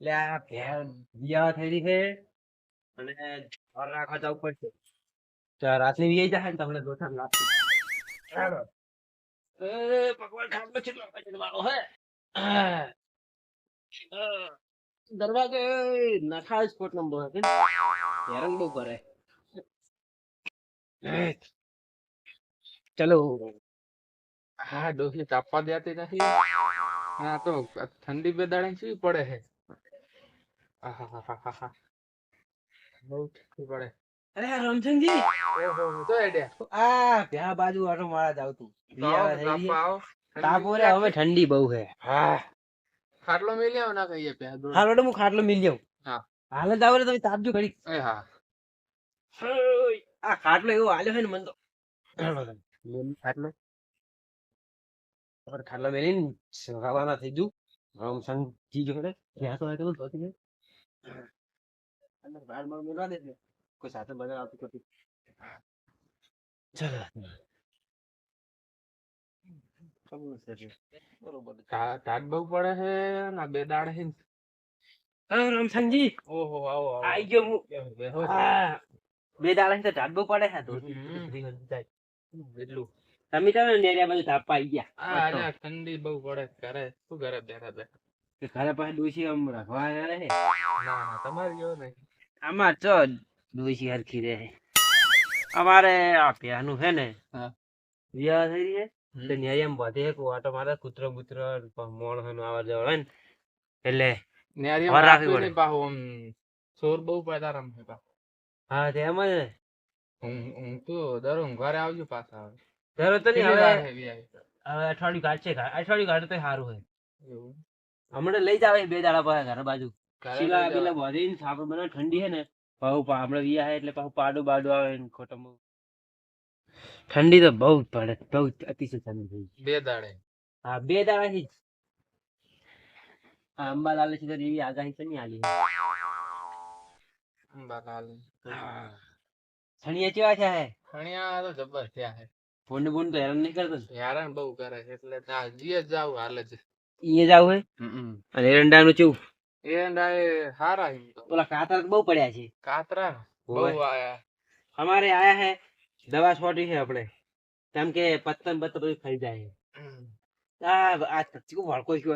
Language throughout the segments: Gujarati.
એટલે આ ભેળ વિયાહ થઈ છે અને ઘર તમને હે. દરવાજે નખા સ્પોટ નંબર કરે ચલો. હા ડોસી તાપવા દેતી નથી. હા, તો ઠંડી બે દાડે શું પડે ઠંડી પડે. અરે આ રમશંકજી ઓહો તો એડ્યા આ ત્યાં બાજુ આટો મારા જ આવતું. આવો હવે ઠંડી બહુ હે હા. ખાટલો મેલી આવો ના કહીએ પે હાલ હું ખાટલો મિલ જાઉં હા. હાલ જ તમે તાપજો ઘડી એ હા. આ ખાટલો એવો આલ્યો હે ને મન તો. ખાટલો. મેલી ખાટલો મેલીને રવાના થઈ જુ. રમસંગ જી જોડે. ત્યાં તો કોઈ સાથે બધા આવતું કરતું ચાલો. ખબર છે તે. બરોબર. ટા- ટાટ બહુ પડે છે ના બે દાડે છે ને. રમસંગજી ઓહો આવો આઈ ગયો હું. બેહો, બેહો. બે દાડા તો ઢાબો પડે છે તો તમે તો નેરિયા બાજુ ધાપા આવી ગયા. આ ઠંડી બહુ પડે ઘરે. શું કરે બેઠા બેઠા? કે ઘરે પાસે ડોશી આમ રાખવા રહે ના ના તમારે જેવો નહીં. આમાં ચો ડોશી હરખી રહે. અમારે આ પ્યાનું છે ને વિવાહ થઈ છે એટલે ન્યાય એમ બધે એક આટો મારે કૂતરો બૂતરો મોણ આવા જવા હોય ને એટલે ન્યારી રાખવી રાખવી પડે. નહીં આમ ચોર બહુ પડતા રમે. હા તેમ જ હું તો દર ઘરે આવજો પાછા તો નહીં હવે હવે અઠવાડિયું કાઢશે અઠવાડિયું કાઢે તો સારું હોય એવું. હમણાં લઈ જાવે બે દાડા પાસે ઘર બાજુ. શીલા પેલા જવા. સાપડ બનાવે ઠંડી હે ને પાછું હમણાં વિયા એટલે પાછું પાડું બાડું આવે ને ખોટમ ઠંડી તો બહુ પડે બહુ અતિશય ઠંડી થઈ બે દાડે. હા બે દાડાથી જ. અંબાલાલ છે એવી આગાહી તો નહીં આલી. અંબાલાલ. છણિયા કેવા છે હે? ખણિયા તો જબર થયા હે. ફોન બોન તો હેરાન નહીં કરતો હેરાન બહુ કરે છે એટલે ના જીએ જાવ હાલ જ. ઈએ જાવ હે? અને એરંડાનું ચેવું? એ હારા પેલા કાતર બહુ પડ્યા છે. કાતરા? બહુ આયા. અમારે આયા હે દવા છોટી છે આપણે. કેમ કે પત્તન બત બધું ખાઈ જાય આ આ ચીકુ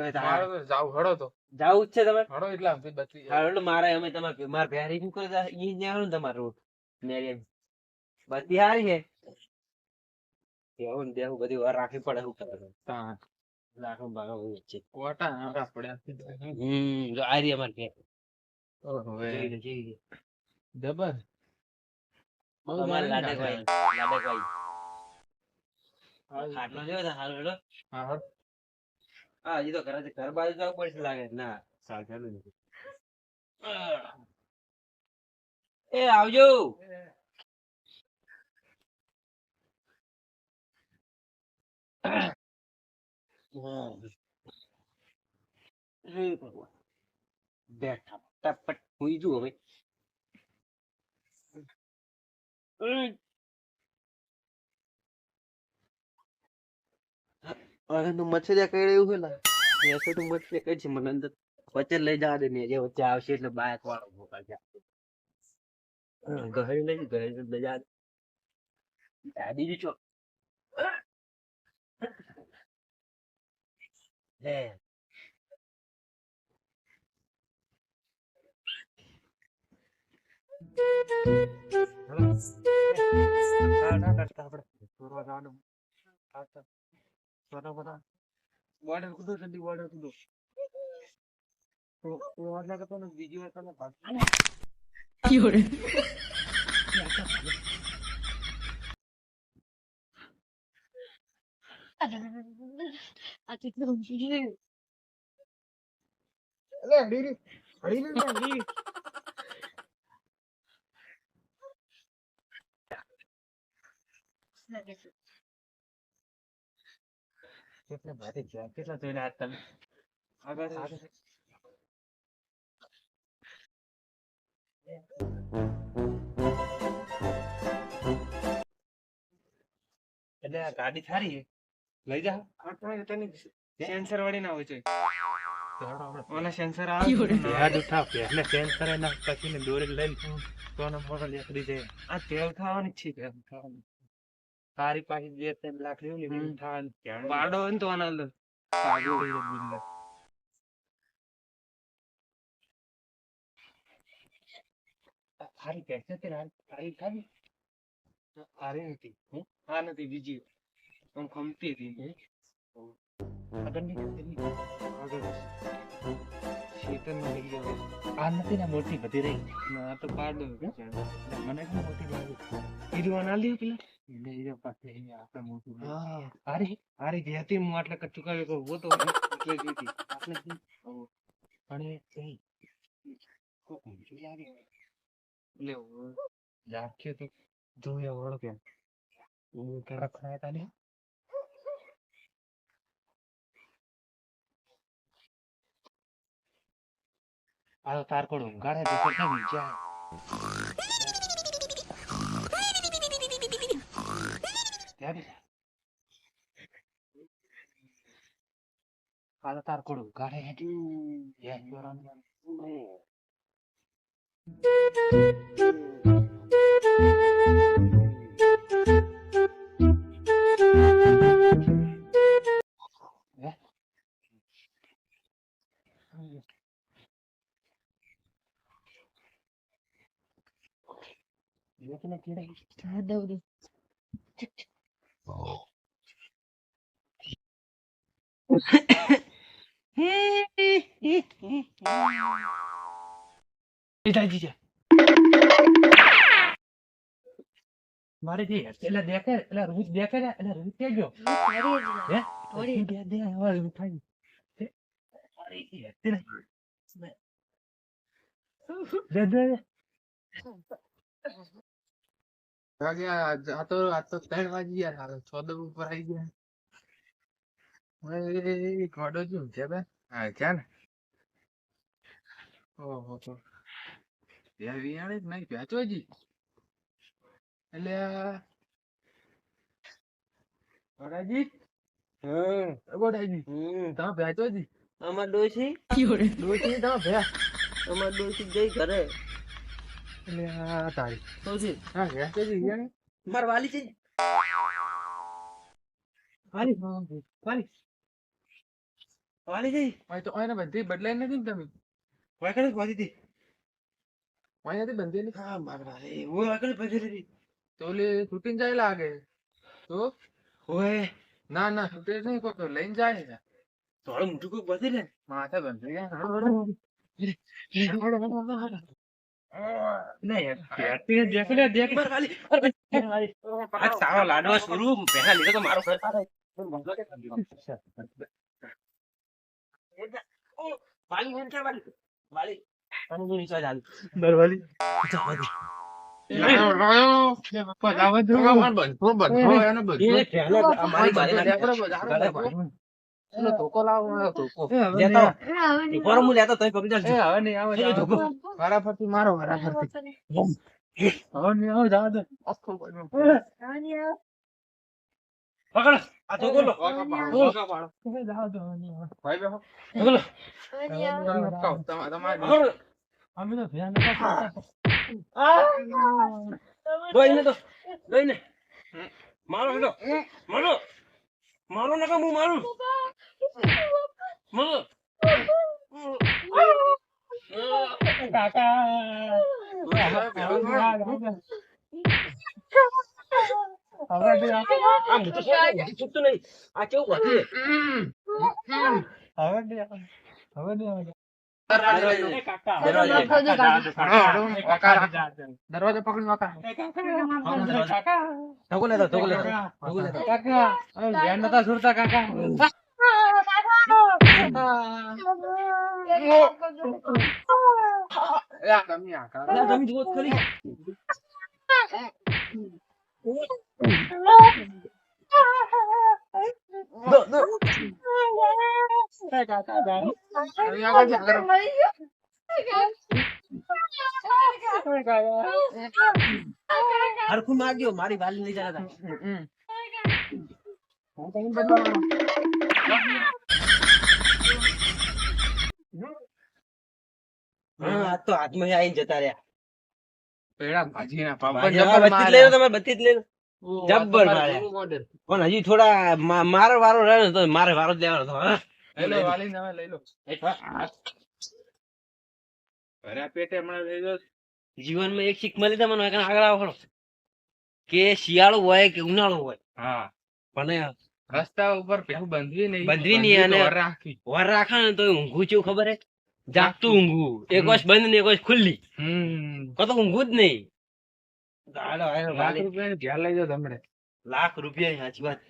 હે જાવ તો. જાવું છે તમે હળો એટલે જાય. મારે અમે તમારે મારે ભેરી શું કરે ઈ ને આવું ને તમારે બધી હારી છે દેવું દેવું બધી વાર રાખવી પડે શું કરે. લાખો કોટા હમ જો. જબર. બહુ મારી હા, ખાટલો હેડો હા, તો ઘરે ઘર બાજુ જવું પડશે લાગે. ના સાલ ચાલુ નથી. એ આવજો. હે ભગવાન બેઠા ફટાફટ હુઈ જુ હવે ઉહ. હવે તો મચ્છરિયા કઈ રહ્યું છે ને એસે તો મચ્છરિયા કઈ છે મને અંદર વચ્ચે લઈ જવા દે ને જે વચ્ચે આવશે એટલે બાયક વાળો ભોકાલ છે ગહરી લઈ ગહરી લઈ જવા દે દાદી જી వాటర్ కుదురుతుంది వాటర్ కుదురు వాడలేకపోతే బిజీ పడుతున్నా అదే ને આ કેટલું ઊંચું અલે, હળી રી. હળી રી, કેટલા ભારે છે કેટલા જોઈને આ તમે? આગળ આગળ. એટલે આ ગાડી સારી લઈ જા. આ તો તેની સેન્સર વાળી ના હોય છે ઓલા સેન્સર આવે યાદ ઉઠાવ પહેલે ચેન્જ કરે પછી ને દોરી લઈને સોનો મોનો લેકડી જાય. આ તેલ ખાવાની છે તેલ ખાવાની. તારી પાસે જે તેમ લાખ રહ્યું ને હમ. એ ખાવાનું ક્યાં? પાડો હોય ને તો આના અંદર. પાડો હોય એ બિલ્લે. હારી પેસે તે હારી ખાવી હારી નથી હે? આ નથી બીજી. આમ ખમતી હતી આ નથી ને મોટી બધી રહી આ તો પાડો હે. મને કેમ મોટી લાગી હીરો ના લ્યો પેલા એને એ પાસે આપણે મોટું. હા હારી હારી જે હતી હું આટલે કચ્ચું કાવ્યો તો ઊભો તો એટલે જ હતી આપણે. પણ એ એટલે હવે રાખ્યો તો જોયા વળો કેમ હું કે રખડાયા તા ને આ તો તાર કોડ ઊંઘાડે? તો ઊંચા ત્યાં બી આ તો તાર કોડ ઊંઘાડે? હા, દઉં દઉં. પિતાજી છે મારે જે એટલે દેખે એટલે રૂપ દેખે ને એટલે રૂજ કેજો હે આ તો આ તો ત્રણ વાગી યાર હાલો દબ ઉપર આવી ગયા. ગોડો શું છે બે હા છે ને? ઓહો તો. બે વિયાણે જ નહીં ભેચો જી એટલે ગોડાજી? ગોડાજી તમે ભેચો જી અમાર ડોસી તમે ભે અમાર જઈ ઘરે. આ તારી. સૌથી હા ભેચો જી વિયાણે માર વાલી છે વાલી? વાલી? વાલી જઈ અહીં તો એને બધી બદલાઈ નથી તમે? વાકડે વાલી હતી અહીં નથી બંધી ને હા માર વાલી હું વાકડે પડી હતી તો ઓલી છૂટીને જાય લાગે. તો? ઓય. ના ના છૂટે નહીં લઈને જાય થોડું મોટું કોઈ બધી માથે બંધી. ગયા લાડવા સ્વરૂપ પહેલા લીધો તો મારો ઘર વાલી એમ છે વાલી વાલી અને હું નીચે ચાલુ દરવાલી એ પહેલા અમારી બારી ધોકો લાવો ધોકો લેતો હું લેતો પકડી એ હવે નહીં આવે ધોકો વારાફરતી મારો વારાફરતી હવે નહીં આવે જવા દે. આખું. પકડ આ ધોકો લો. ભાઈ બેહો. તમારે અમે તો ધ્યાન દોઈને તો દોઈને મારો હેડો મારો. મારો નકા હું મારું? દરવાજે. પકડી વાંકા. ધોકો લેતો ધોકો લેતો ધોકો લેતો ધ્યાન નતા સુરતા કાકા તમે જુઓ ખરી. હરખું માગ્યો મારી વાલી લઈ જતા હા. આ તો હાથમાં આવીને જતા રહ્યા. પેડા ભાજીના પાપડ જબર બત્તી લઈ લો માર્યા. તમારે બત્તી જ લઈ લો. જબ્બર માર્યા. પણ હજી થોડા મારો વારો રહ્યો ને તો મારે વારો જ લેવાનો હતો હા. લઈ લો, વાલીને લઈ લો. ભર્યા પેટે હમણાં લઈ લો. જીવનમાં એક શીખ મળી તમને આગળ આવો કે શિયાળો હોય કે ઉનાળો હોય. હા. પણ રસ્તા ઉપર પેલું બંધવી નહીં. બંધવી નહીં અને- વાર રાખવી વાર રાખે ને તો ઊંઘું ચેવું ખબર હે? જાગતું. ઊંઘું એક. વર્ષ બંધ ને એક વર્ષ ખુલ્લી તો ઊંઘું જ નહીં લાખ રૂપિયા સાચી વાત